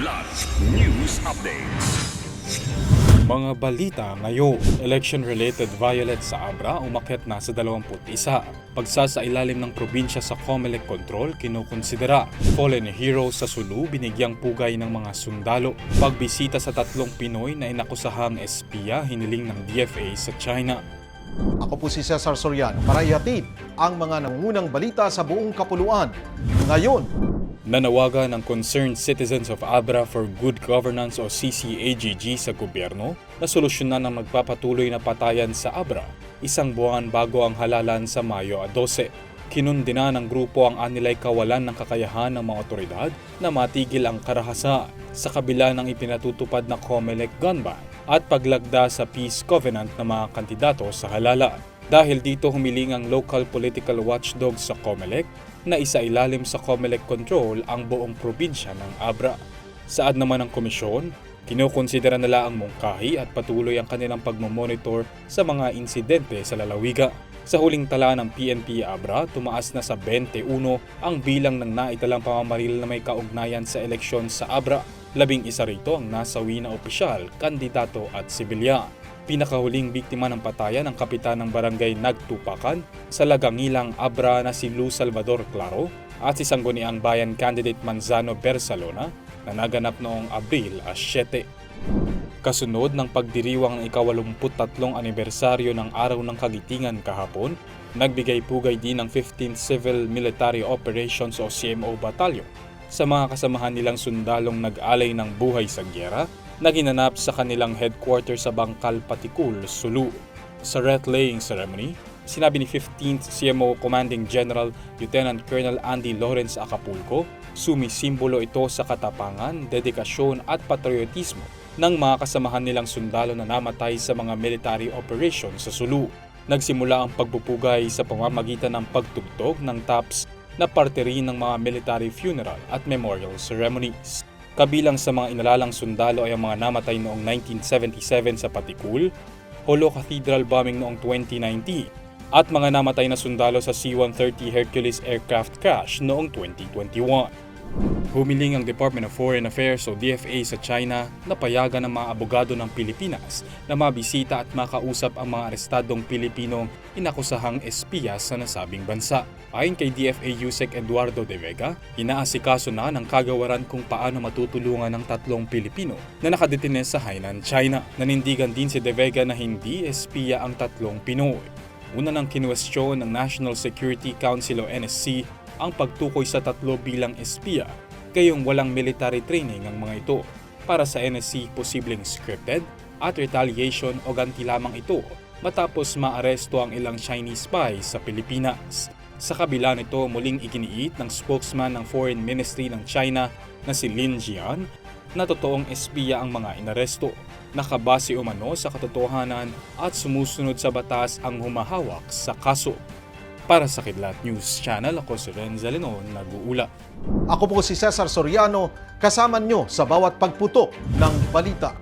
Kidlat News Updates. Mga balita ngayon, election-related violence sa Abra umakyat na sa 21. Pagsasailalim ng probinsya sa COMELEC control, kinukonsidera. Fallen hero sa Sulu, binigyang pugay ng mga sundalo. Pagbisita sa tatlong Pinoy na inakusahang espiya, hiniling ng DFA sa China. Ako po si Cesar Soriano para ihatid ang mga nangungunang balita sa buong kapuluan. Ngayon, Nanawagan ng Concerned Citizens of Abra for Good Governance o CCAGG sa gobyerno na solusyonan ang magpapatuloy na patayan sa Abra isang buwan bago ang halalan sa Mayo 12. Kinundina ng grupo ang anilay kawalan ng kakayahan ng mga otoridad na matigil ang karahasa sa kabila ng ipinatutupad na COMELEC gun ban at paglagda sa peace covenant ng mga kandidato sa halalan. Dahil dito humiling ang local political watchdog sa COMELEC na isailalim sa COMELEC control ang buong probinsya ng Abra. Saad naman ng komisyon, kinukonsidera nila ang mungkahi at patuloy ang kanilang pagmamonitor sa mga insidente sa lalawiga. Sa huling tala ng PNP Abra, tumaas na sa 21 ang bilang ng naitalang pamamaril na may kaugnayan sa eleksyon sa Abra. Labing isa rito ang nasawi na opisyal, kandidato at sibilyan. Pinakahuling biktima ng patayan ang kapitan ng barangay Nagtupakan sa Lagangilang Abra na si Lu Salvador Claro at si Sangguniang Bayan candidate Manzano Bersalona na naganap noong Abril 7. Kasunod ng pagdiriwang ng ikawalumput-tatlong anibersaryo ng Araw ng Kagitingan kahapon, nagbigay pugay din ng 15th Civil Military Operations o CMO Battalion sa mga kasamahan nilang sundalong nag-alay ng buhay sa gyera na ginanap sa kanilang headquarters sa Bangkal Patikul, Sulu. Sa wreath-laying ceremony, sinabi ni 15th CMO Commanding General Lieutenant Colonel Andy Lawrence Acapulco, sumisimbolo ito sa katapangan, dedikasyon at patriotismo ng mga kasamahan nilang sundalo na namatay sa mga military operation sa Sulu. Nagsimula ang pagpupugay sa pamamagitan ng pagtugtog ng taps na parte rin ng mga military funeral at memorial ceremonies. Kabilang sa mga inalalang sundalo ay ang mga namatay noong 1977 sa Patikul, Holo Cathedral bombing noong 2019, at mga namatay na sundalo sa C-130 Hercules aircraft crash noong 2021. Humiling ang Department of Foreign Affairs o DFA sa China na payagan ng mga abogado ng Pilipinas na mabisita at makausap ang mga arestadong Pilipinong inakusahang espiya sa nasabing bansa. Ayon kay DFA Yusek Eduardo de Vega, inaasikaso na ng kagawaran kung paano matutulungan ng tatlong Pilipino na nakadetine sa Hainan, China. Nanindigan din si de Vega na hindi espiya ang tatlong Pinoy. Una nang kinwestiyon ng National Security Council o NSC ang pagtukoy sa tatlo bilang espiya, kayong walang military training ang mga ito. Para sa NSC, posibleng scripted at retaliation o ganti lamang ito matapos maaresto ang ilang Chinese spies sa Pilipinas. Sa kabila nito, muling iginiit ng spokesman ng Foreign Ministry ng China na si Lin Jian na totoong espiya ang mga inaresto. Nakabase umano sa katotohanan at sumusunod sa batas ang humahawak sa kaso. Para sa Kidlat News Channel, ako si Renza Lenon, nag-uula. ako po si Cesar Soriano, kasama nyo sa bawat pagputok ng balita.